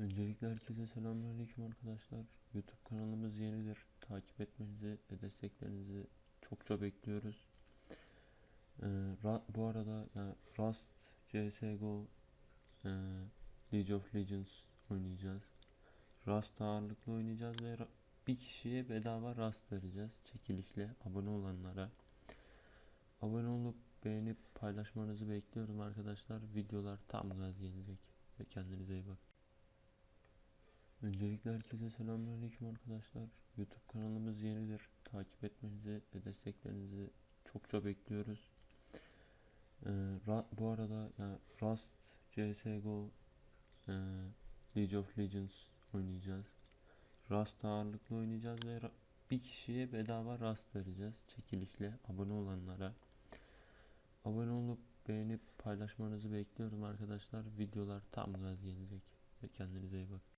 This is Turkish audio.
Öncelikle herkese selamünaleyküm arkadaşlar. YouTube kanalımız yenidir. Takip etmenizi ve desteklerinizi çokça bekliyoruz. Ee, bu arada yani Rust, CSGO, e, League of Legends oynayacağız. Rust ağırlıklı oynayacağız ve bir kişiye bedava Rust vereceğiz çekilişle abone olanlara. Abone olup beğenip paylaşmanızı bekliyorum arkadaşlar. Videolar tam gaz gelecek ve kendinize iyi bakın. Öncelikle herkese selamünaleyküm arkadaşlar. YouTube kanalımız yenidir. Takip etmenizi ve desteklerinizi çokça bekliyoruz. Ee, Ra- bu arada yani Rust, CSGO, e, League of Legends oynayacağız. Rust ağırlıklı oynayacağız ve bir kişiye bedava Rust vereceğiz çekilişle abone olanlara. Abone olup beğenip paylaşmanızı bekliyorum arkadaşlar. Videolar tam gaz gelecek ve kendinize